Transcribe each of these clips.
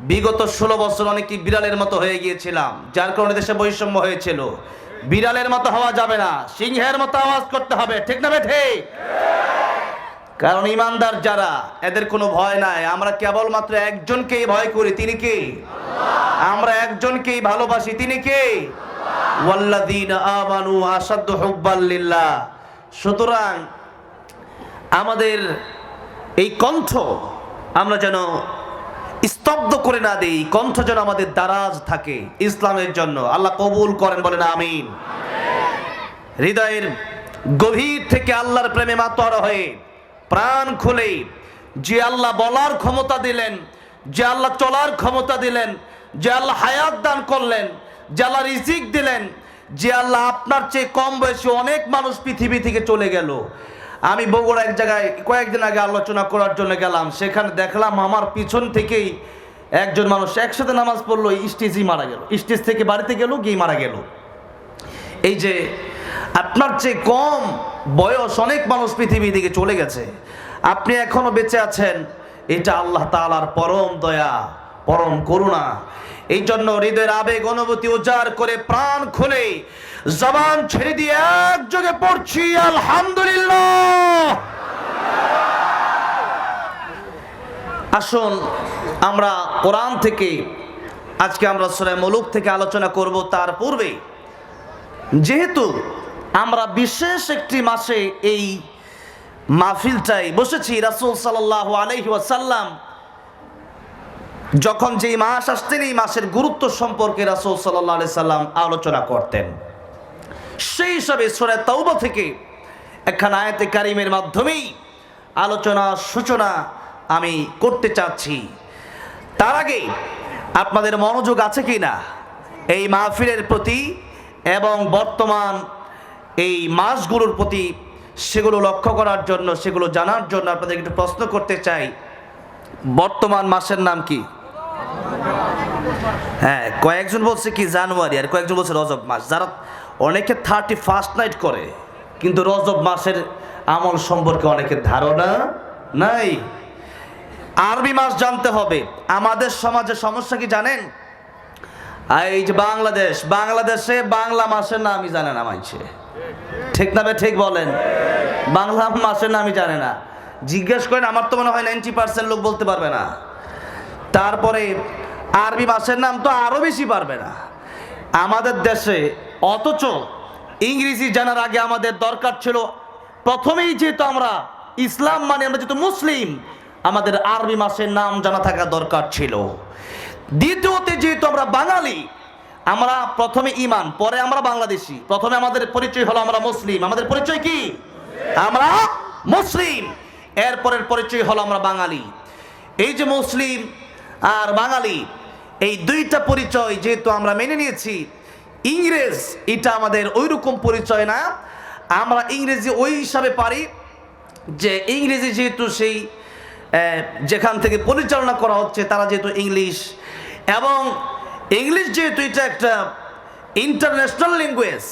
বিগত ষোলো বছর অনেকটি বিড়ালের মতো হয়ে গিয়েছিলাম, যার কারণে দেশে বৈষম্য হয়েছিল। বিড়ালের মতো হওয়া যাবে না, সিংহের মতো আওয়াজ করতে হবে, ঠিক না বে ঠিক কারণ ইমানদার যারা, এদের কোনো ভয় নাই। আমরা কেবলমাত্র একজনকেই ভয় করি, তিনি কে? আমরা একজনকেই ভালোবাসি, তিনি কে? ওয়াল্লাযীনা আমানু আসাদ্দু হুব্বাল সুতরাং আমাদের এই কণ্ঠ, আমরা যেন স্তব্ধ করে না দেই, কণ্ঠ যেন আমাদের দারাজ থাকে ইসলামের জন্য। আল্লাহ কবুল করেন, বলেন আমিন। হৃদয়ের গভীর থেকে আল্লাহর প্রেমে মাতোয়ারা হয়ে প্রাণ খুলে যে আল্লাহ বলার ক্ষমতা দিলেন, যে আল্লাহ চলার ক্ষমতা দিলেন, যে আল্লাহ হায়াত দান করলেন, যে আল্লাহ রিজিক দিলেন, যে আল্লাহ আপনার চেয়ে কম বয়সী অনেক মানুষ পৃথিবী থেকে চলে গেল। আমি বগুড়া এক জায়গায় কয়েকদিন আগে আলোচনা করার জন্য গেলাম। সেখানে দেখলাম আমার পিছন থেকেই একজন মানুষ একসাথে নামাজ পড়ল, স্টেজই মারা গেল। স্টেজ থেকে বাড়িতে গেল, গিয়ে মারা গেল। এই যে, আপনার চেয়ে কম বয়স অনেক মানুষ পৃথিবী থেকে চলে গেছে। আপনি এখনও বেঁচে আছেন, এটা আল্লাহ তাআলার পরম দয়া, পরম করুণা। এই জন্য হৃদয়ের আবেগ, অনুভূতি উজাড় করে প্রাণ খুলে জবান ছেড়ে দিয়ে একযোগে পড়ছি, আলহামদুলিল্লাহ। আসুন, আমরা কোরআন থেকে, আজকে আমরা সুরায় মুলুক থেকে আলোচনা করব তার পূর্বে। যেহেতু আমরা বিশেষ একটি মাসে এই মাহফিলটাই বসেছি, রাসূল সাল্লাল্লাহু আলাইহি ওয়াসাল্লাম, যখন যেই মাস আসতেন, এই মাসের গুরুত্ব সম্পর্কে রাসূল সাল্লাল্লাহু আলাইহি সাল্লাম আলোচনা করতেন। সেই হিসাবে সূরা তাওবা থেকে একখান আয়াতে কারিমের মাধ্যমেই আলোচনা, সূচনা আমি করতে চাচ্ছি। তার আগে আপনাদের মনোযোগ আছে কি না এই মাহফিলের প্রতি এবং বর্তমান এই মাসগুলোর প্রতি সেগুলো লক্ষ্য করার জন্য, সেগুলো জানার জন্য আপনাদের একটু প্রশ্ন করতে চাই। বর্তমান মাসের নাম কি? হ্যাঁ কয়েকজন বলছে কি জানুয়ারি আর কয়েকজন বলছে রজব মাস। যারা অনেকে থার্টি ফার্স্ট নাইট করে, কিন্তু রজব মাসের আমল সম্পর্কে অনেকের ধারণা নাই। আরবি মাস জানতে হবে। আমাদের সমাজে সমস্যা কি জানেন? এই যে বাংলাদেশ, বাংলাদেশে বাংলা মাসের নামই জানে না মানছে ঠিক না ঠিক বলেন। বাংলা মাসের নামই জানে না। জিজ্ঞেস করেন, আমার তো মনে হয় নাইনটি পার্সেন্ট লোক বলতে পারবে না। তারপরে আরবি মাসের নাম তো আরও বেশি পারবে না। আমাদের দেশে অথচ ইংরেজি জানার আগে আমাদের দরকার ছিল প্রথমেই যেহেতু আমরা ইসলাম মানে আমরা যেহেতু মুসলিম, আমাদের আরবি মাসের নাম জানা থাকা দরকার ছিল। দ্বিতীয়তে যেহেতু আমরা বাঙালি, আমরা প্রথমে ইমান, পরে আমরা বাংলাদেশি, প্রথমে আমাদের পরিচয় হলো আমরা মুসলিম। আমাদের পরিচয় কি? আমরা মুসলিম। এরপরের পরিচয় হলো আমরা বাঙালি। এই যে মুসলিম আর বাঙালি, এই দুইটা পরিচয় যেহেতু আমরা মেনে নিয়েছি ইংরেজ, এটা আমাদের ওই রকম পরিচয় না। আমরা ইংরেজি ওই হিসাবে পারি যে ইংরেজি যেহেতু সেই যেখান থেকে পরিচালনা করা হচ্ছে, তারা যেহেতু ইংলিশ। এবং ইংলিশ যেহেতু এটা একটা ইন্টারন্যাশনাল ল্যাঙ্গুয়েজ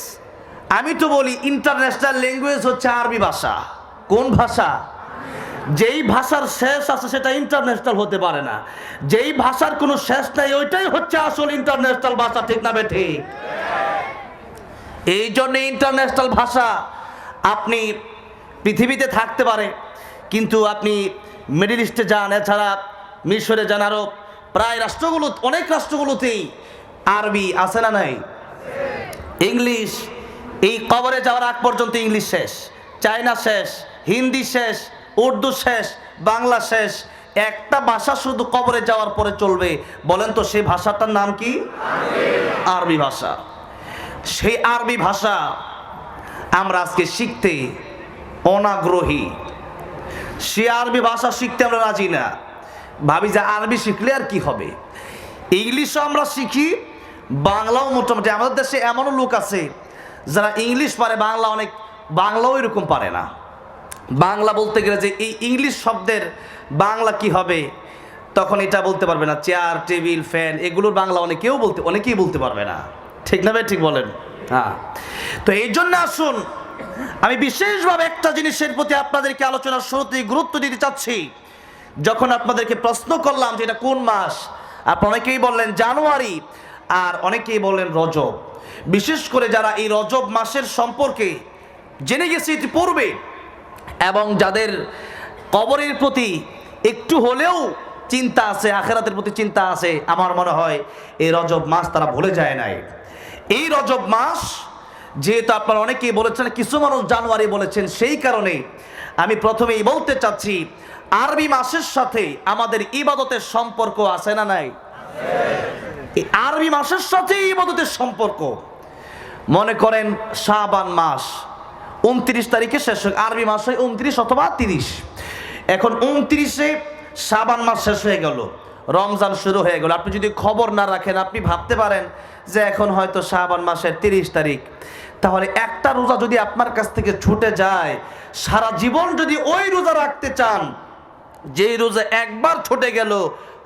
আমি তো বলি ইন্টারন্যাশনাল ল্যাঙ্গুয়েজ হচ্ছে আরবি ভাষা। কোন ভাষা? যেই ভাষার শেষ আছে সেটা ইন্টারন্যাশনাল হতে পারে না। যেই ভাষার কোনো শেষ নাই, ওইটাই হচ্ছে আসল ইন্টারন্যাশনাল ভাষা, ঠিক না বে ঠিক? এই জন্য ইন্টারন্যাশনাল ভাষা আপনি পৃথিবীতে থাকতে পারে, কিন্তু আপনি মিডিল ইস্টে যান, এছাড়া মিশরে যান আরও প্রায় রাষ্ট্রগুলো, অনেক রাষ্ট্রগুলোতেই আরবি আছে না নাই? ইংলিশ, এই কবরে যাওয়ার আগ পর্যন্ত ইংলিশ শেষ, চায়না শেষ, হিন্দি শেষ, উর্দু শেষ, বাংলা শেষ, একটা ভাষা শুধু কবরে যাওয়ার পরে চলবে, বলেন তো সেই ভাষাটার নাম কি? আরবি ভাষা। সেই আরবি ভাষা আমরা আজকে শিখতে অনাগ্রহী। সে আরবি ভাষা শিখতে আমরা রাজি না। ভাবি যে আরবি শিখলে আর কি হবে? ইংলিশও আমরা শিখি, বাংলাও মোটামুটি। আমাদের দেশে এমনও লোক আছে যারা ইংলিশ পারে, বাংলা অনেক, বাংলাও এরকম পারে না। বাংলা বলতে গেলে যে এই ইংলিশ শব্দের বাংলা কি হবে, তখন এটা বলতে পারবে না। চেয়ার, টেবিল, ফ্যান, এগুলোর বাংলা অনেকেও বলতে, অনেকেই বলতে পারবে না। ঠিক না ভাই ঠিক বলেন। হ্যাঁ। তো এই জন্য আসুন আমি বিশেষভাবে একটা জিনিসের প্রতি আপনাদেরকে আলোচনার শুরুতেই গুরুত্ব দিতে চাচ্ছি। যখন আপনাদেরকে প্রশ্ন করলাম যে এটা কোন মাস আপনি অনেকেই বললেন জানুয়ারি আর অনেকেই বললেন রজব। বিশেষ করে যারা এই রজব মাসের সম্পর্কে জেনে গেছে ইতিপূর্বে এবং যাদের কবরের প্রতি একটু হলেও চিন্তা আছে আখেরাতের প্রতি চিন্তা আছে আমার মনে হয় এই রজব মাস তারা ভুলে যায় নাই। এই রজব মাস, যেহেতু আপনারা অনেকেই বলেছেন, কিছু মানুষ জানুয়ারি বলেছেন, সেই কারণে আমি প্রথমেই বলতে চাচ্ছি, আরবি মাসের সাথে আমাদের ইবাদতের সম্পর্ক আছে না নাই? আরবি মাসের সাথে ইবাদতের সম্পর্ক। মনে করেন, শাবান মাস, উনত্রিশ তারিখে শেষ হয়, আরবি মাস হয় উনত্রিশ অথবা তিরিশ। এখন উনত্রিশে শাবান মাস শেষ হয়ে গেল। রমজান শুরু হয়ে গেল। আপনি যদি খবর না রাখেন, আপনি ভাবতে পারেন যে এখন হয়তো শাবান মাসের তিরিশ তারিখ। তাহলে একটা রোজা যদি আপনার কাছ থেকে ছুটে যায়, সারা জীবন যদি ওই রোজা রাখতে চান, যেই রোজা একবার ছুটে গেল,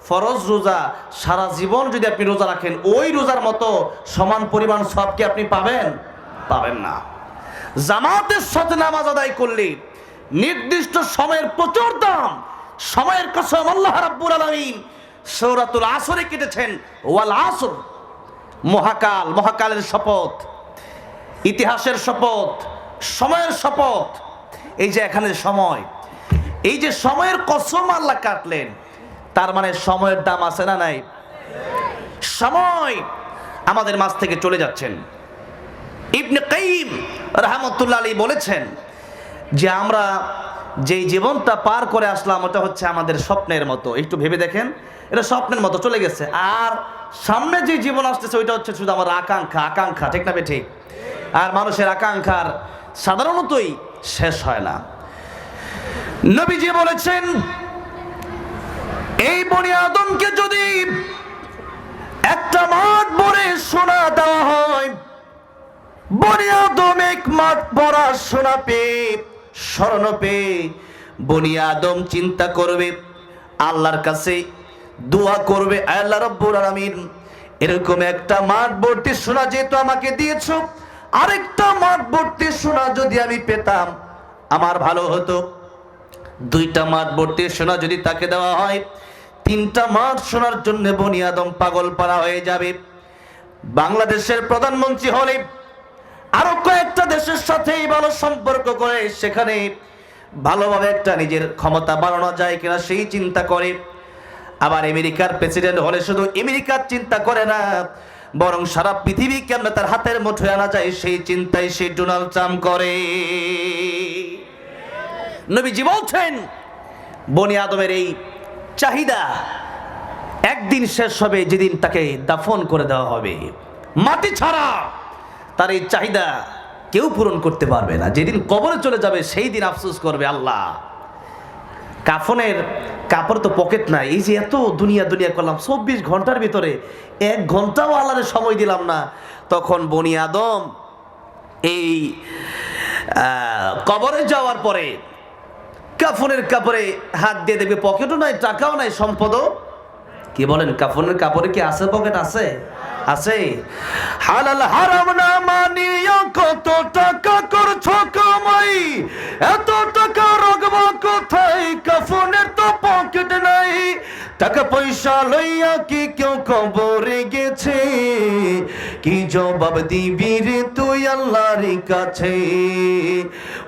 ফরজ রোজা, সারা জীবন যদি আপনি রোজা রাখেন, ওই রোজার মতো সমান পরিমাণ সব কি আপনি পাবেন? পাবেন না। জামাতের সাথে নামাজ আদায় করলে নির্দিষ্ট সময়ের প্রচুর দাম, সময়ের কসম, আল্লাহ রাব্বুল আলামিন সৌরাতুল আসরে কেটেছেন ওয়াল আসর। মহাকাল, মহাকালের শপথ, ইতিহাসের শপথ, সময়ের শপথ। এই যে এখানে সময়, এই যে সময়ের কসম আল্লাহ কাটলেন, তার মানে সময়ের দাম আছে না নাই? সময় আমাদের মাছ থেকে চলে যাচ্ছেন। ইবনে কাইম রহমতুল্লাহ আলী বলেছেন যে আমরা যেই জীবনটা পার করে আসলাম, ওটা হচ্ছে আমাদের স্বপ্নের মতো। একটু ভেবে দেখেন এটা স্বপ্নের মতো চলে গেছে। আর সামনে যে জীবন আসতেছে, ওইটা হচ্ছে শুধু আমার আকাঙ্ক্ষা আকাঙ্ক্ষা, ঠিক না বে ঠিক আর মানুষের আকাঙ্ক্ষার সাধারণতই শেষ হয় না। নবীজি বলেছেন, এই বনি আদমকে যদি একটা মাঠ ভরে সোনা দেওয়া হয়, বনি আদম এক মাঠ ভরা সোনা পেয়ে স্মরণ পেয়ে বনি আদম চিন্তা করবে, আল্লাহর কাছে দোয়া করবে আল্লাহ রব্বুল আলামিন। এরকম একটা মাঠ ভর্তি সোনা যেহেতু আমাকে দিয়েছ, আরেকটা মাঠ ভর্তি সোনা যদি আমি পেতাম, আমার ভালো হতো। দুইটা মাঠ ভর্তি সোনা যদি তাকে দেওয়া হয়, তিনটা মাঠ সোনার জন্য বনি আদম পাগল পাড়া হয়ে যাবে। বাংলাদেশের প্রধানমন্ত্রী হলে আরও কয়েকটা দেশের সাথে ভালো সম্পর্ক করে, সেখানে ভালোভাবে একটা নিজের ক্ষমতা বাড়ানো যায় কিনা সেই চিন্তা করে। আবার আমেরিকার প্রেসিডেন্ট হলে শুধু আমেরিকার চিন্তা করে না, বরং সারা পৃথিবী কেমন তার হাতের মুঠোয় আনা যায় সেই চিন্তাই সে ডোনাল্ড ট্রাম্প করে। নবীজি বলছেন, বনি আদমের এই চাহিদা একদিন শেষ হবে, যেদিন তাকে দাফন করে দেওয়া হবে। মাটি ছাড়া তার এই চাহিদা কেউ পূরণ করতে পারবে না। যেদিন কবরে চলে যাবে, সেই দিন আফসোস করবে আল্লাহ। কাফনের কাপড় তো পকেট নাই। এই যে এত দুনিয়া দুনিয়া করলাম, চব্বিশ ঘণ্টার ভিতরে এক ঘন্টাও আল্লাহরে সময় দিলাম না। তখন বনি আদম এই কবরে যাওয়ার পরে কাফনের কাপড়ে হাত দিয়ে দেখবে পকেটও নাই, টাকাও নাই, সম্পদও। কি বলেন, কাফনের কাপড়ে কি আছে পকেট আছে? আছে? হালাল হারাম না মানিয়া কত টাকা করছ কামাই? এত টাকা রাখব কোথায়? কাফনের তো পকেট নাই। টাকা পয়সা লইয়া কি কেউ কবরে গেছে? কি জবাব দিবি রে তুই আল্লাহর কাছে?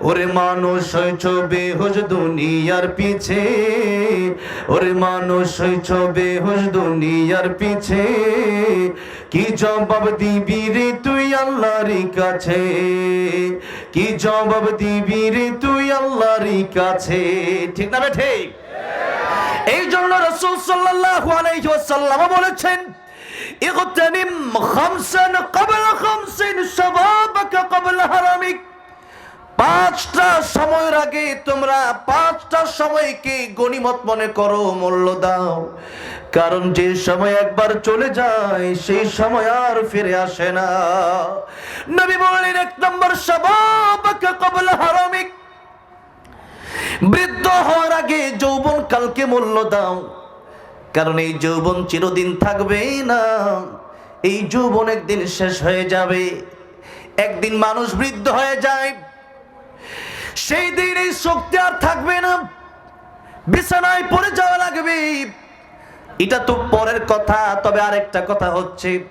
ওরে মানুষ হয়েছ বেহুশ দুনিয়ার পিছে। ওরে মানুষ হয়েছ বেহুশ দুনিয়ার পিছে। কি জবাব দিবি রে তুই আল্লাহর কাছে? কি জবাব দিবি রে তুই আল্লাহর কাছে? ঠিক না ঠিক? এই জন্য রসুল সাল্লাল্লাহু আলাইহি ওয়াসাল্লাম বলেছেন পাঁচটা সময়ের আগে তোমরা পাঁচটা সময়কে মনে করো দাও। কারণ যে সময় একবার চলে যায়, সেই সময় আর ফিরে আসে না। নবী বললেন, এক নম্বর শাবাবাকা ক্বাবলা হারামিক। বৃদ্ধ হওয়ার আগে যৌবন কালকে মূল্য দাও। কারণ এই যৌবন চিরদিন থাকবে না। এই যৌবন একদিন শেষ হয়ে যাবে। একদিন মানুষ বৃদ্ধ হয়ে যায়। সেই দিন এই শক্তি আর থাকবে না। বিছানায় পড়ে যাওয়া লাগবে। এটা তো পরের কথা, তবে আরেকটা কথা হচ্ছে,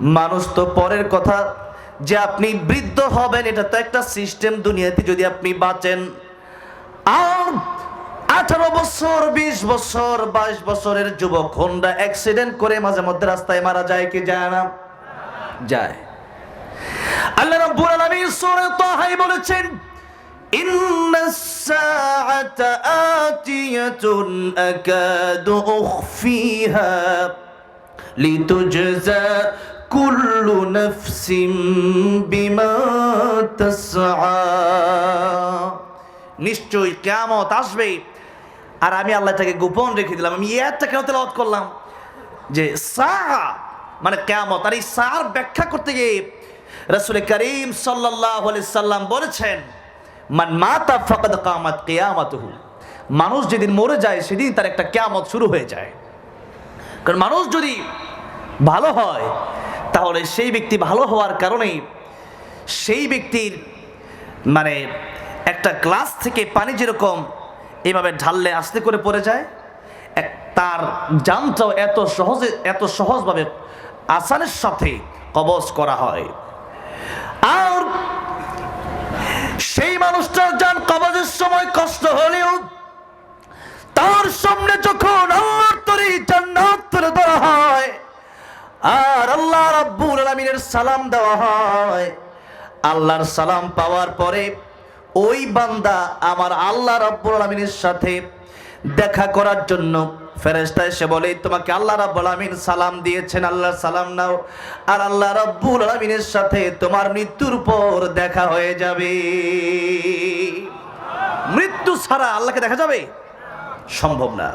মানুষ তো পরের কথা, যে আপনি বৃদ্ধ হবেন, এটা তো একটা সিস্টেম দুনিয়াতে যদি আপনি বাঁচেন। আঠারো বছর, বিশ বছর, বাইশ বছরের যুবক হোন্ডা অ্যাক্সিডেন্ট করে মাঝে মধ্যে রাস্তায় মারা যায় কি যায় না? যায়। আল্লাহ রাব্বুল আলামিন সূরা তাহাই বলেছেন ইন্নাস সাআতা আতিয়াতুন আকাদু উখফিহা লিতুজজা কুল্লু নাফসিন বিমা তাসআ। নিশ্চয়ই কিয়ামত আসবে আর আমি আল্লাহটাকে গোপন রেখে দিলাম। আমি একটা কেন তেলাওয়াত করলাম? যে সা মানে কেয়ামত। আর এই সার ব্যাখ্যা করতে গিয়ে রসুল করিম সাল্লাহ সাল্লাম বলেছেন, মান মাতা ফকদ কামাত কেয়ামতহু। মানুষ যেদিন মরে যায়, সেদিন তার একটা কেয়ামত শুরু হয়ে যায়। কারণ মানুষ যদি ভালো হয়, তাহলে সেই ব্যক্তি ভালো হওয়ার কারণেই সেই ব্যক্তির মানে একটা গ্লাস থেকে পানি যেরকম এভাবে ঢাললে আস্তে করে পড়ে যায়। এক- তার জানটাও এত সহজে, এত সহজভাবে আসানের সাথে কবজ করা হয়। আর সেই মানুষটার যান কবজের সময় কষ্ট হলেও তার সামনে যখন আল্লাহর তরি ধরা হয়, আর আল্লাহ রাব্বুল আলামিনের সালাম দেওয়া হয়, আল্লাহর সালাম পাওয়ার পরে ওই বান্দা আমার আল্লাহ রাব্বুল আলামিনের সাথে দেখা করার জন্য ফেরেশতা এসে বলে তোমাকে আল্লাহ রাব্বুল আলামিন সালাম দিয়েছেন আল্লাহর সালাম নাও। আর আল্লাহ রাব্বুল আলামিনের সাথে তোমার মৃত্যুর পর দেখা হয়ে যাবে। মৃত্যু ছাড়া আল্লাহকে দেখা যাবে? সম্ভব না।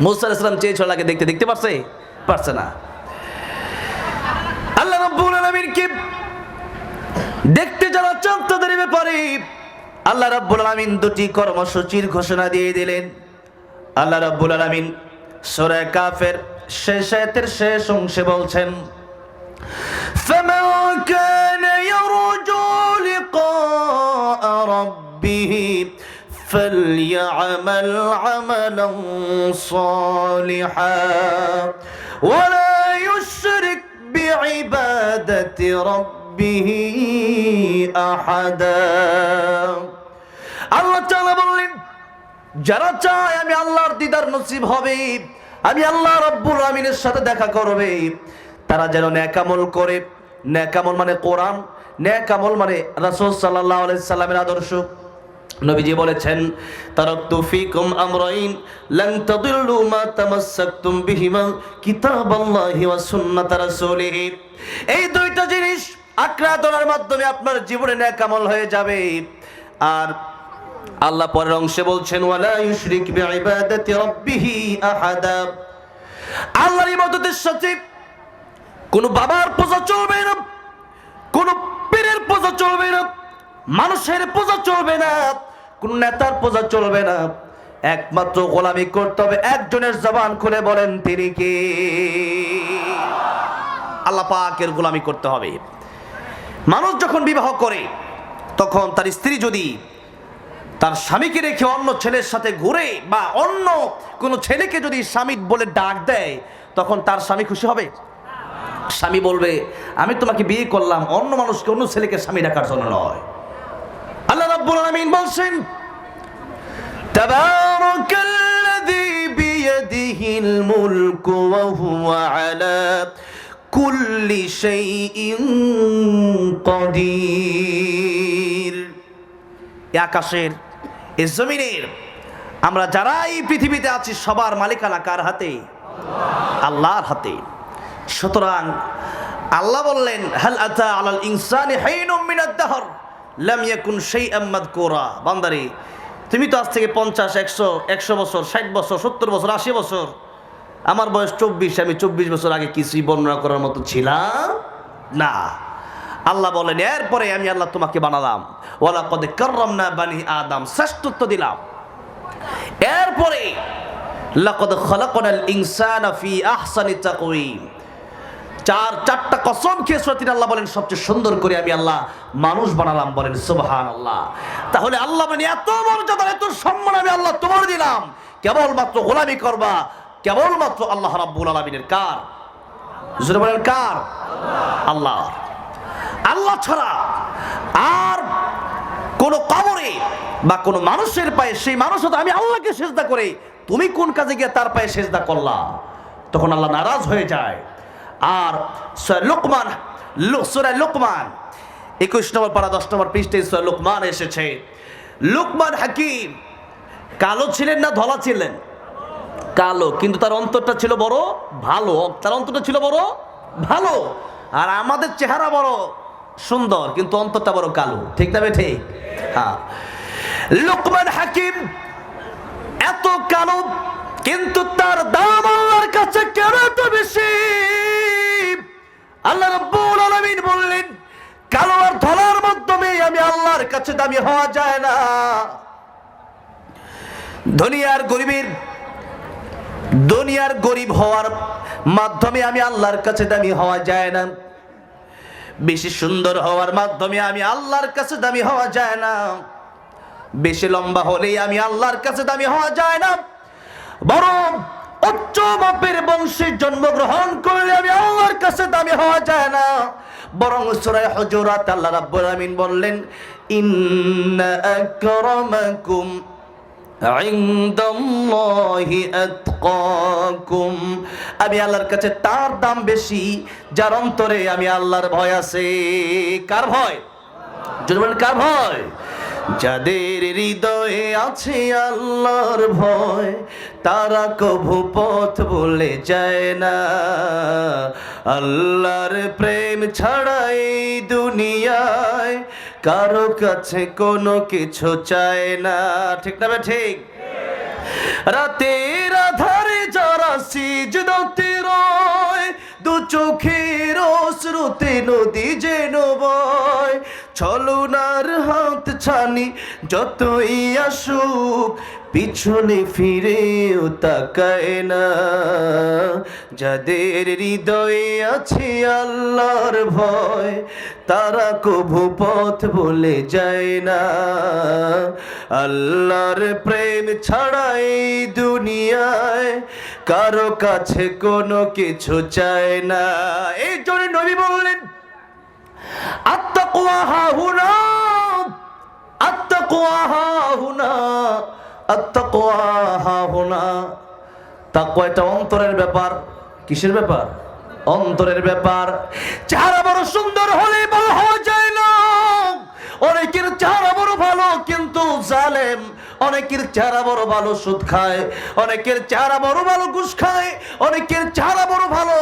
মুসা ইসলাম চেয়েছিল আল্লাহকে দেখতে দেখতে পারছে? পারছে না। আল্লাহ রাব্বুল আলামিনকে দেখতে যারা চান তাদের ব্যাপারে আল্লাহ রাব্বুল আলামিন দুটি কর্মসূচির ঘোষণা দিয়ে দিলেন আল্লাহ রাব্বুল আলামিন সূরা কাফের শেষ আয়াতের শেষ অংশে বলছেন فمن كان يرجو لقاء ربه فليعمل عملا صالحا ولا يشرك بعبادة ربه أحدا আল্লাহ তাআলা বললেন, যারা চায় আমি আল্লাহর দিদার নসিব হবে, আমি আল্লাহ রব্বুল আমিনের সাথে দেখা করবে। তারা যেন ন্যাকামল করে। ন্যাকামল মানে কোরআন ন্যাকামল মানে রাসূল সাল্লাল্লাহু আলাইহি সাল্লামের আদর্শ। নবীজি বলেছেন, তারাকতু ফিকুম আমরাইন, লান তাদিল্লু মা তামাসসাকতুম বিহিমা কিতাবাল্লাহি ওয়া সুন্নাত রাসূলিহি। এই দুইটা জিনিস আঁকড়া ধরার মাধ্যমে আপনার জীবনে ন্যাকামল হয়ে যাবে। আর আল্লাহ পরের অংশে বলছেন, ওয়ালা আল্লাহর ইবাদতের সাথে কোন বাবার পূজা চলবে না, কোন পীরের পূজা চলবে না, মানুষের পূজা চলবে না, কোন নেতার পূজা চলবে না। একমাত্র গোলামি করতে হবে, একজনের জবান খুলে বলেন, তিনি কে? আল্লাহ পাকের গোলামি করতে হবে। মানুষ যখন বিবাহ করে, তখন তার স্ত্রী যদি তার স্বামীকে রেখে অন্য ছেলের সাথে ঘুরে বা অন্য কোনো ছেলেকে যদি স্বামী বলে ডাক দেয়, তখন তার স্বামী খুশি হবে? স্বামী বলবে, আমি তোমাকে বিয়ে করলাম, অন্য মানুষকে, অন্য ছেলেকে স্বামী ডাকার জন্য নয়। আল্লাহ রাব্বুল আলামিন বলছেন আলা কুল্লি আকাশের এ জমিনের আমরা যারা এই পৃথিবীতে আছি, সবার মালিকানা কার হাতে? আল্লাহর হাতে। সুতরাং আল্লাহ বললেন, হাল আতা আলাল ইনসানি হাইনুম মিনাদ দাহর, লাম ইয়াকুন শাইআম মাযকুরা। বান্দারে, তুমি তো আজ থেকে পঞ্চাশ, একশো একশো বছর, ষাট বছর, সত্তর বছর, আশি বছর, আমার বয়স চব্বিশ, আমি চব্বিশ বছর আগে কিছুই বর্ণনা করার মতো ছিলাম না। আল্লাহ বলেন, এরপরে আমি আল্লাহ তোমাকে বানালাম। ওয়ালা কদে করলাম না বানি আদম, শ্রেষ্ঠত্ব দিলাম। এরপরে, লাকদ খলাকনাল ইনসানা ফি আহসানি তাকওয়িম। চার, চারটা কসম খেয়ে সত্যি আল্লাহ বলেন, সবচেয়ে সুন্দর করে আমি আল্লাহ মানুষ বানালাম, বলেন সুবহান আল্লাহ তাহলে আল্লাহ বলেন এত মর্যাদা, এত সম্মান আমি আল্লাহ তোমার দিলাম। কেবলমাত্র গোলামি করবা, কেবলমাত্র আল্লাহ রাব্বুল আলমিনের কার? জোরে বলেন, কার? আল্লাহ আল্লাহ ছাড়া আর কোন কবরে বা কোন মানুষের পায়ে সেই মানুষ হতো আমি আল্লাহকে সেজদা করে, তুমি কোন কাজে গিয়ে তার পায়ে সেজদা করলা? তখন আল্লাহ নারাজ হয়ে যায়। আর লোকমান সুরা লোকমান, একুশ নম্বর পাড়া দশ নম্বর পৃষ্ঠে সূরা লোকমান এসেছে। লোকমান হাকিম, কালো ছিলেন না ধলা ছিলেন? কালো, কিন্তু তার অন্তরটা ছিল বড় ভালো। তার অন্তরটা ছিল বড় ভালো। আর আমাদের চেহারা বড়। সুন্দর, কিন্তু অন্তরটা বড় কালো। ঠিক না বে ঠিক? হ্যাঁ। লোকমান হাকিম এত কালো, কিন্তু তার দাম আল্লাহর কাছে কেন এত বেশি? আল্লাহ রাব্বুল আলামিন বললেন, কালো আর ধলার মাধ্যমে আমি আল্লাহর কাছে দামি হওয়া যায় না। দুনিয়ার গরিবের, দুনিয়ার গরিব হওয়ার মাধ্যমে আমি আল্লাহর কাছে দামি হওয়া যায় না। বেশি সুন্দর হওয়ার মাধ্যমে আমি আল্লাহর কাছে দামি হওয়া যায় না। বেশি লম্বা হলেই আমি আল্লাহর কাছে দামি হওয়া যায় না। বরং উচ্চ মাপের বংশে জন্মগ্রহণ করলে আমি আল্লাহর কাছে দামি হওয়া যায় না। বরং সূরা হুজুরাত আল্লাহ রাব্বুল আমিন বললেন, ইন্না আকরামাকুম ইনদাল্লাহি আতকাকুম। আমি আল্লাহর কাছে তার দাম বেশি, যার অন্তরে আমি আল্লাহর ভয় আছে। কার ভয়? জোরে বলেন, কার ভয়? যাদের হৃদয়ে আছে আল্লাহর ভয়, তারা কভু পথ বলে যায় না। আল্লাহর প্রেম ছাড়াই দুনিয়ায় কারও কাছে কোনো কিছু চায় না। ঠিক না ঠিক? রাতের আধারে যারা সিজদাতে রয়, দু চোখের শ্রুতি নদী যেন বয়। ছলনার হাত ছানি যতই আসুক পিছনে ফিরেও তাকায় না। যাদের হৃদয়ে আছে আল্লাহর ভয়, তারা কভু পথ বলে যায় না। আল্লাহর প্রেম ছাড়াই দুনিয়ায় কারও কাছে কোনো কিছু চায় না। এই জন্য নবী বললেন আত্মাকুয়া হুনা আত্মাকুয়া হুনা এটা অন্তরের ব্যাপার। কিসের ব্যাপার? অন্তরের ব্যাপার। চেহারা বড় সুন্দর হলে ভালো হওয়া যায় না। অনেকের চেহারা বড় ভালো, কিন্তু জালেম অনেকের চেহারা বড় ভালো সুদ খায়, অনেকের চেহারা বড় ভালো ঘুষ খায়, অনেকের চেহারা বড় ভালো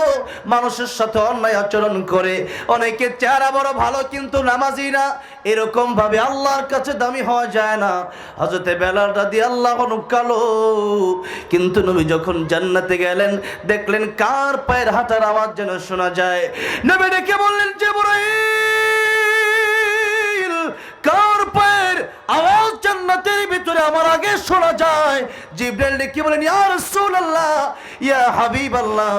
মানুষের সাথে অন্যায় আচরণ করে, অনেকের চেহারা বড় ভালো কিন্তু নামাজি না। এরকম ভাবে আল্লাহর কাছে দামি হওয়া যায় না। হজরতে বেলালটা দিয়ে আল্লাহ কালো। কিন্তু নবী যখন জান্নাতে গেলেন, দেখলেন কার পায়ের হাঁটার আওয়াজ যেন শোনা যায়। নবী ডেকে বললেন যে কার পায়ের আওয়াজ জান্নাতের ভিতরে আমার আগে শোনা যায়? জিব্রাইল ডেকে বলেন, ইয়া রাসূলুল্লাহ, ইয়া হাবিবাল্লাহ।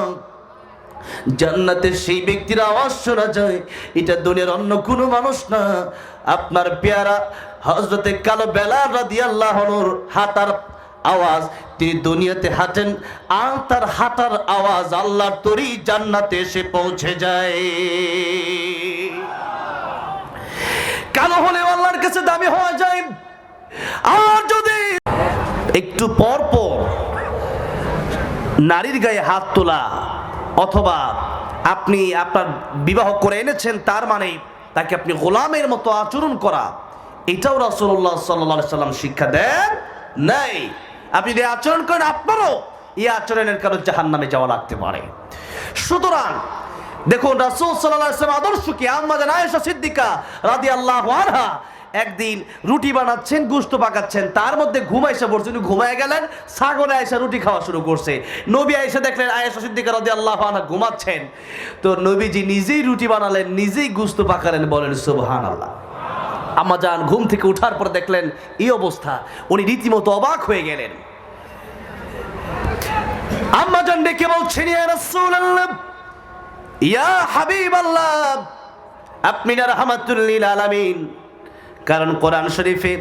জান্নাতের সেই ব্যক্তির আওয়াজ শোনা যায়। এটা দুনিয়ার অন্য কোনো মানুষ না। আপনার পেয়ারা হজরতে কালো বেলা রাদি আল্লাহর হাতার আওয়াজ, তিনি দুনিয়াতে হাঁটেন, আর তার হাঁটার আওয়াজ আল্লাহর তরি জান্নাতে এসে পৌঁছে যায়। কালো হলে আল্লাহর কাছে দামি হওয়া যায়? আর যদি একটু পর পর নারীর গায়ে হাত তোলা অথবা আপনি আপনার বিবাহ করে এনেছেন, তার মানে তাকে আপনি গোলামের মতো আচরণ করা, এটাও রাসূলুল্লাহ সাল্লাল্লাহু আলাইহি সাল্লাম শিক্ষা দেন নাই। আপনি যদি আচরণ করেন, আপনারও এই আচরণের কারণে জাহান নামে যাওয়া লাগতে পারে। সুতরাং দেখুন, রাসূল সাল্লাম আদর্শ কি? জান আয়েশা সিদ্দিকা রাদিয়াল্লাহু আনহা একদিন রুটি বানাচ্ছেন গুস্ত পাকাচ্ছেন, তার মধ্যে ঘুমাইসা পড়ছে, উনি ঘুমায় গেলেন, সাগরে আয়সা রুটি খাওয়া শুরু করছে। নবী আয়সা দেখলেন, আয়েশা সিদ্দিকা রাদিয়াল্লাহু আনহা ঘুমাচ্ছেন। তো নবীজি নিজেই রুটি বানালেন, নিজেই গুস্ত পাকালেন, বলেন, সুবহানাল্লাহ। আম্মা যান ঘুম থেকে ওঠার পর দেখলেন, এই অবস্থা। উনি রীতিমতো অবাক হয়ে গেলেন। আম্মা যান ডেকে বলছেন, ইয়া রাসূলুল্লাহ! ইয়া হাবিবাল্লাহ, আপনি না রাহমাতুল্লিল আলামিন। কারণ কোরআন শরীফে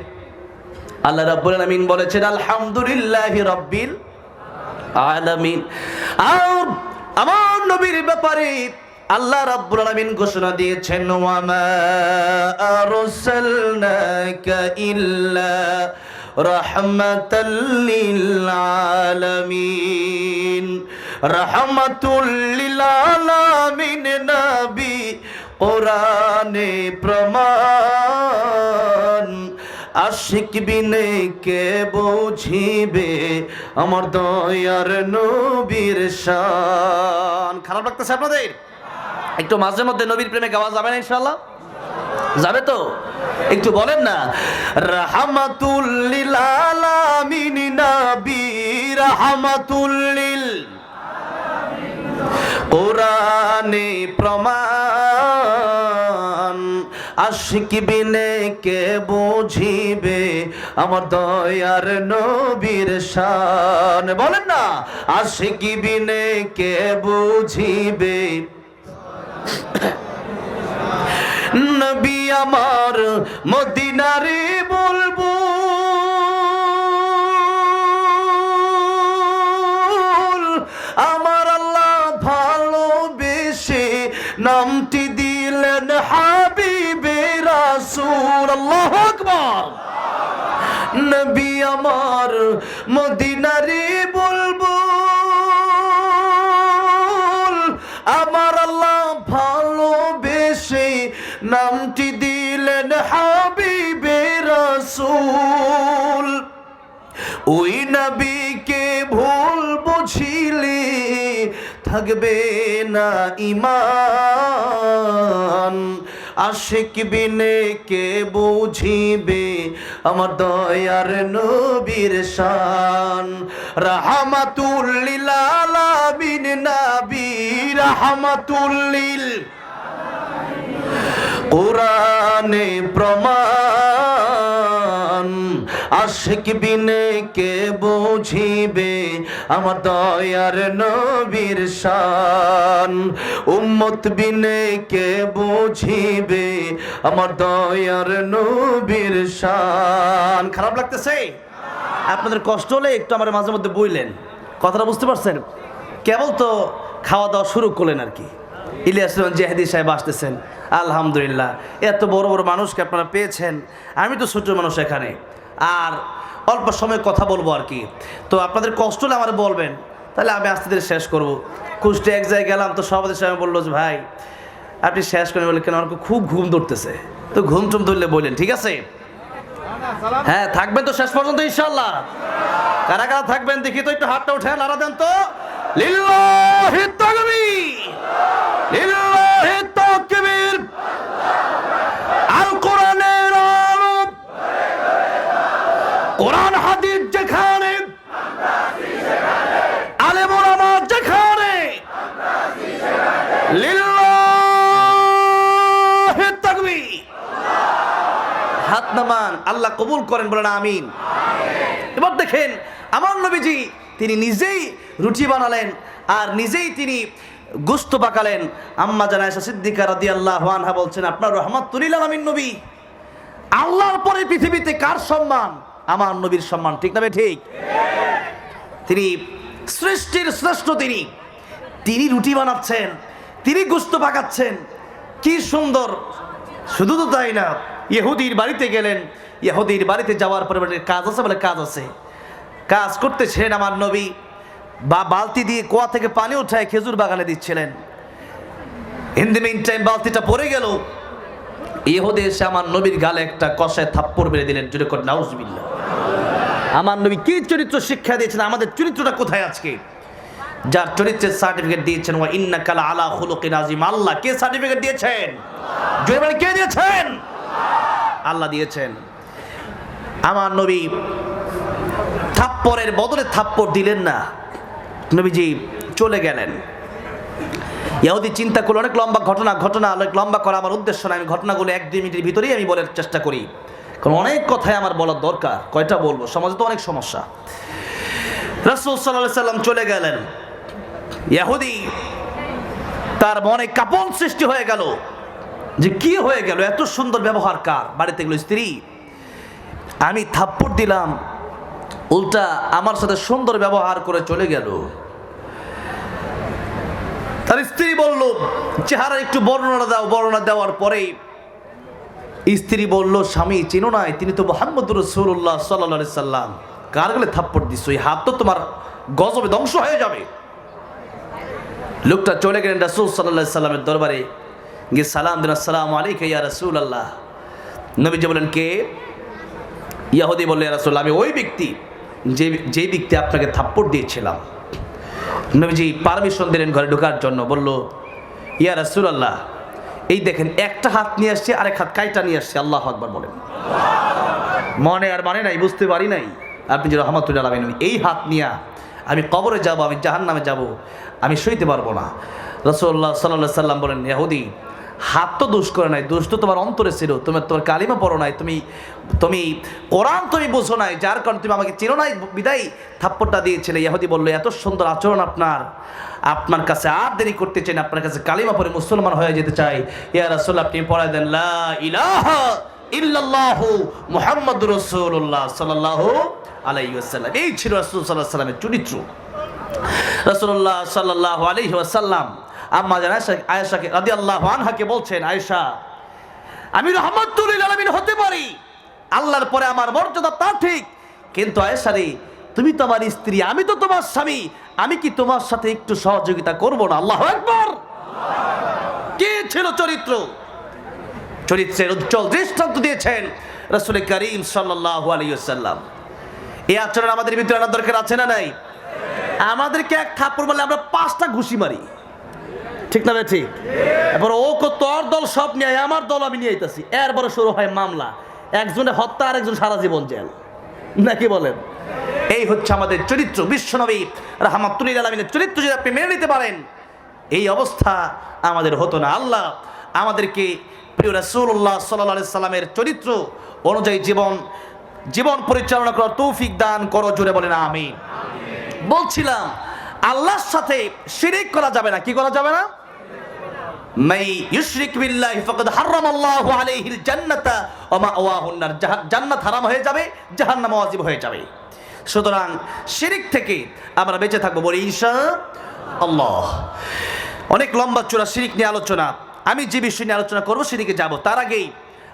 আল্লাহ রাব্বুল আলামিন বলেছেন, আলহামদুলিল্লাহি রাব্বিল আলামিন। আর আমার নবীর ব্যাপারে আল্লাহ রাব্বুল আলামিন ঘোষণা দিয়েছেন, ওয়ামা আরসালনাকা ইল্লা রাহমাতাল লিল আলামিন। রাহমাতুল লিল আলামিন নবী, কোরআনে প্রমাণ। আশিক বিনে কে বুঝিবে আমার দয়ার নবীর শান। খারাপ লাগতেছে আপনাদের? একটু মাঝে মধ্যে নবীর প্রেমে গাওয়া যাবে না ইনশাল্লাহ যাবে তো? একটু বলেন না। রাহমাতুল্লিল আলামিন নবী রাহমাতুল্লিল কোরআনে প্রমাণ, আশিক বিনে কে বুঝিবে? আমার দয়ার নবীর শান। বলেন না, আশিক বিনে কে বুঝিবে? নবী আমার মদিনারে বলব রাসূল আল্লাহ আকবার। নবী আমার মদিনারে বলব আমার আল্লাহ ভালোবেসে নামটি দিলেন হাবিবে রাসূল। ওই নবীকে ভুল বুঝিলে থাকবে না ইমান। আশিক বিনে কে বুঝিবে আমার দয়ার নবীর শান। রাহমাতুল্লিল আলামিন নবী রাহমাতুল্লিল। কোরআনে প্রমাণ আশিক বিনে কে বুঝিবে আমার দয়ার নবীর শান? উম্মত বিনে কে বুঝিবে আমার দয়ার নবীর শান? খারাপ লাগতেছে? আপনাদের কষ্ট হলে একটু আমার মাঝে মধ্যে বইলেন। কথাটা বুঝতে পারছেন? কেবল তো খাওয়া দাওয়া শুরু করলেন আর কি। ইলিয়াস রহমান জেহাদি সাহেব আসতেছেন। আলহামদুলিল্লাহ। এত বড় বড় মানুষকে আপনারা পেয়েছেন। আমি তো ছোট মানুষ এখানে। আর অল্প সময় কথা বলব আর কি। তো আপনাদের কষ্ট হলে আমার বলবেন। তাহলে আমি আস্তে ধীরে শেষ করব। কুষ্টে এক জায়গায় গেলাম তো সভাপতি সাহেব বলল যে, ভাই, আপনি শেষ করেন। বলে কেন? আমার খুব ঘুম ধরতেছে। তো ঘুম টুম ধরলে বললেন, ঠিক আছে? হ্যাঁ থাকবেন তো শেষ পর্যন্ত ইনশাল্লাহ কারা কারা থাকবেন দেখি তো, একটু হাতটা উঠে নাড়া দেন তো। লিল্লাহি তাকবীর। লিল্লাহি তাকবীর। আল কোরআনের আলো। কোরআন হাদিস যেখানে নামান আল্লাহ কবুল করেন বলেন আমিন। এবার দেখেন আমার নবীজি তিনি নিজেই রুটি বানালেন আর নিজেই তিনি গোস্ত পাকালেন। আম্মা জানায়সা সিদ্দিকা রাদি আল্লাহ আনহা বলছেন আপনার রহমাতুলিল আলামিন নবী। আল্লাহর পরে পৃথিবীতে কার সম্মান? আমার নবীর সম্মান ঠিক না ঠিক? তিনি সৃষ্টির শ্রেষ্ঠ তিনি। তিনি রুটি বানাচ্ছেন তিনি গুস্ত পাকাচ্ছেন। কি সুন্দর। শুধু তো তাই না ইহুদির বাড়িতে গেলেন। ইহুদির বাড়িতে যাওয়ার পরে কাজ আছে? বলে, কাজ আছে। কাজ করতেছিলেন আমার নবী। বা বালতি দিয়ে কুয়া থেকে পানি উঠায় খেজুর বাগানে দিচ্ছিলেন। ইন দি মিন টাইম বালতিটা পড়ে গেল। ইহুদি এসে আমার নবীর গালে একটা কষায় থাপ্পড় মেরে দিলেন। জুড়ে করে, নাউজবিল্লাহ। আমার নবী কি চরিত্র শিক্ষা দিয়েছেন? আমাদের চরিত্রটা কোথায় আজকে? যার চরিত্রের সার্টিফিকেট দিয়েছেন, ওয়া ইন্না কালা আলা খুলুকিন আজিম আল্লাহ কে সার্টিফিকেট দিয়েছেন? জোরে কে দিয়েছেন? আল্লাহ দিয়েছেন। আমার নবী থাপ্পড়ের বদলে থাপ্পড় দিলেন না। নবীজি চলে গেলেন। ইহুদি চিন্তা করল, অনেক লম্বা ঘটনা ঘটনা, অনেক লম্বা করা আমার উদ্দেশ্য না, আমি ঘটনাগুলো এক দুই মিনিটের ভিতরেই আমি বলার চেষ্টা করি। কারণ অনেক কথাই আমার বলার দরকার, কয়টা বলব? সমাজে তো অনেক সমস্যা। রাসূল সাল্লাল্লাহু সাল্লাম চলে গেলেন। ইহুদি তার মনে কাপন সৃষ্টি হয়ে গেল। যে কি হয়ে গেল? এত সুন্দর ব্যবহার কার? বাড়িতে গেল স্ত্রী। আমি থাপ্পড় দিলাম। উল্টা আমার সাথে সুন্দর ব্যবহার করে চলে গেল। তার স্ত্রী বলল চেহারা একটু বর্ণনা দাও। বর্ণনা দেওয়ার পরে স্ত্রী বলল, স্বামী, চিনো নাই, তিনি তো মোহাম্মদ রসুল্লাহ সাল্লা সাল্লাম। কার গেলে থাপ্পড় দিস ওই হাত তো তোমার গজবে ধ্বংস হয়ে যাবে। লোকটা চলে গেলেন রাসুল সাল্লাহ সাল্লামের দরবারে। গিয়ে সালাম দিন আসসালাম আলাইক ইয়া রাসুল আল্লাহ নবীজি বলেন কে? ইয়াহুদি বললেন রাসুল আমি ওই ব্যক্তি যে যে ব্যক্তি আপনাকে থাপ্পড় দিয়েছিলাম। নবীজি পারমিশন দিলেন ঘরে ঢোকার জন্য, বলল, ইয়া রাসুল আল্লাহ এই দেখেন, একটা হাত নিয়ে আসছে, আরেক হাত কাইটা নিয়ে আসছে। আল্লাহ আকবার বলেন। মনে আর মানে নাই, বুঝতে পারি নাই। আপনি যে রহমতুল্লাহ এই হাত নিয়ে আমি কবরে যাব, আমি জাহান নামে যাব, আমি সইতে পারব না। রসল্লাহ সাল্লাহ সাল্লাম বলেন, ইয়াহুদি, হাত তো দোষ করে নাই, দোষ তো তোমার অন্তরে ছিল, তুমি তোমার কালিমা পড়ো নাই, তুমি তুমি কোরআন তুমি বোঝো নাই, যার কারণে তুমি আমাকে চিনো নাই, বিদায় থাপ্পড়টা দিয়েছিলে। ইয়াহুদি বলল, এত সুন্দর আচরণ আপনার আপনার কাছে আর দেরি করতে চাই না, আপনার কাছে কালিমা পরে মুসলমান হয়ে যেতে চাই। ইয়া রাসূল, আপনি পড়ায় দেন, লা ইলাহা ইল্লাল্লাহু রাসূলুল্লাহ সাল্লাল্লাহু আলাইহি ওয়াসাল্লাম। এই ছিল রাসূল সাল্লাল্লাহু আলাইহি ওয়াসাল্লামের চরিত্র। রাসূলুল্লাহ সাল্লাল্লাহু আলাইহি ওয়াসাল্লাম আম্মা জান আয়েশা আয়েশাকে রাদিয়াল্লাহু আনহাকে বলছেন, আয়েশা, আমি রহমাতুল লিল আলামিন হতে পারি। আল্লাহর পরে আমার মর্যাদা তা ঠিক। কিন্তু আয়েশা রে, তুমি তো আমার স্ত্রী, আমি তো তোমার স্বামী। আমি কি তোমার সাথে একটু সহযোগিতা করব না? আল্লাহ একবার কি ছিল চরিত্র? চরিত্রের উজ্জ্বল দৃষ্টান্ত দিয়েছেন রসুল করিম সাল্লাহ আলিয়াল্লাম এই আচরণ আমাদের ভিতরে আনার দরকার আছে না নাই? আমাদেরকে এক থাপ্পড় বলে আমরা পাঁচটা ঘুষি মারি। ঠিক না ঠিক? এবার ও তোর দল সব নিয়ে আমার দল আমি নিয়ে আইতাছি। এরপরে শুরু হয় মামলা। একজনে হত্যা আর একজন সারা জীবন জেল। নাকি বলেন? এই হচ্ছে আমাদের চরিত্র, বিশ্বনবী রহমাতুল্লিল আলমিনের চরিত্র, যদি আপনি মেনে নিতে পারেন, এই অবস্থা আমাদের হতো না। আল্লাহ আমাদেরকে প্রিয় রাসূলুল্লাহ সাল্লাহ সাল্লামের চরিত্র অনুযায়ী জীবন জীবন পরিচালনা করার তৌফিক দান করো, জোরে বলেন আমি বলছিলাম, আল্লাহর সাথে শিরিক করা যাবে না। কি করা যাবে না? মাই জান্নাতা জান্নাত হারাম হয়ে যাবে হয়ে যাবে। সুতরাং থেকে আমরা বেঁচে থাকব বলি অনেক লম্বা চূড়া শিরিক নিয়ে আলোচনা। আমি যে বিষয় নিয়ে আলোচনা করব সেদিকে যাব। তার আগেই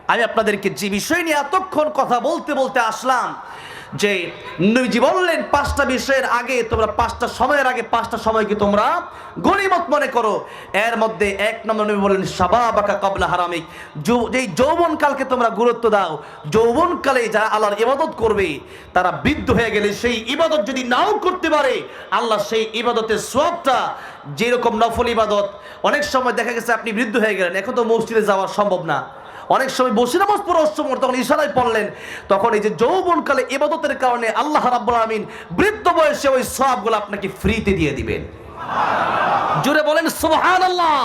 আমি আপনাদেরকে যে বিষয় নিয়ে এতক্ষণ কথা বলতে বলতে আসলাম যে নবীজি বললেন, পাঁচটা বিষয়ের আগে তোমরা পাঁচটা সময়ের আগে, পাঁচটা সময়কে তোমরা গণিমত মনে করো। এর মধ্যে এক নম্বর নবী বললেন, সাবাবাকা কবলা হারামিক। যেই যৌবনকালকে তোমরা গুরুত্ব দাও, যৌবনকালে যারা আল্লাহর ইবাদত করবে, তারা বৃদ্ধ হয়ে গেলে সেই ইবাদত যদি নাও করতে পারে, আল্লাহ সেই ইবাদতের সবটা যেরকম নফল ইবাদত, অনেক সময় দেখা গেছে আপনি বৃদ্ধ হয়ে গেলেন, এখন তো মসজিদে যাওয়া সম্ভব না। অনেক সময় বসে নামাজ পড়ার সময় তখন ইশারায় পড়লেন, তখন এই যে যৌবনকালে এবাদতের কারণে আল্লাহ রাব্বুল আমিন বৃদ্ধ বয়সে ওই সবগুলো আপনাকে ফ্রিতে দিয়ে দিবেন। জুড়ে বলেন সুবহান আল্লাহ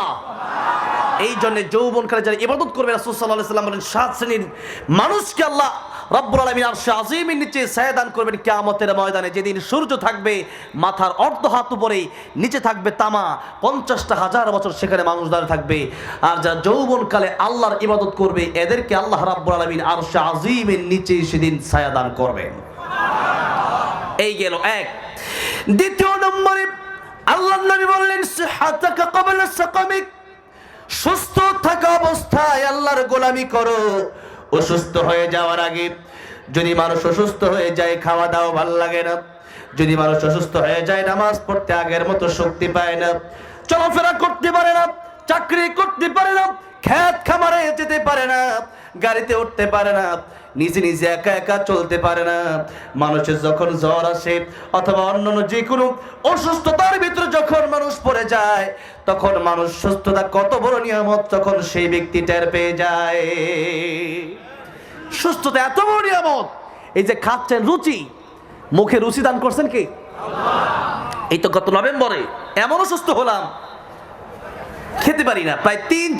এই জন্য যৌবনকালে যারা ইবাদত করবে, রাসূল সাল্লাল্লাহু আলাইহি সাল্লাম বলেন, সাত শ্রেণির মানুষকে আল্লাহ রব্বুল আলামিন আর আজিমের নিচে সায়দান করবেন কিয়ামতের ময়দানে। যেদিন সূর্য থাকবে, মাথার অর্ধ হাত উপরে নিচে থাকবে তামা। পঞ্চাশটা হাজার বছর সেখানে মানুষ দাঁড়িয়ে থাকবে। আর যারা যৌবনকালে আল্লাহর ইবাদত করবে, এদেরকে আল্লাহ রাব্বুল আলমিন আর আজিমের নিচে সেদিন ছায়াদান করবেন। এই গেল এক। দ্বিতীয় নম্বরে আল্লাহ নবী বললেন সুস্থ থাকা অবস্থায় আল্লাহর গোলামি করো। অসুস্থ হয়ে যাওয়ার আগে যদি মানুষ অসুস্থ হয়ে যায় খাওয়া দাওয়া ভালো লাগে না। যদি মানুষ অসুস্থ হয়ে যায়, নামাজ পড়তে আগের মতো শক্তি পায় না। চলাফেরা করতে পারে না, চাকরি করতে পারে না খ্যাত খামারে যেতে পারে না, গাড়িতে উঠতে পারে না। নিজে নিজে একা একা চলতে পারে না। মানুষের যখন জ্বর আসে অথবা অন্যান্য যে কোনো অসুস্থতার ভিতরে যখন মানুষ পড়ে যায়, তখন মানুষ সুস্থতা কত বড় নিয়ামত তখন সেই ব্যক্তি টের পেয়ে যায়। সুস্থতা এত বড় নিয়ামত, এই যে খাচ্ছেন রুচি, মুখে রুচি দান করছেন কি? এই তো গত নভেম্বরে এমন অসুস্থ হলাম, খেতে পারি না, প্রায় তিন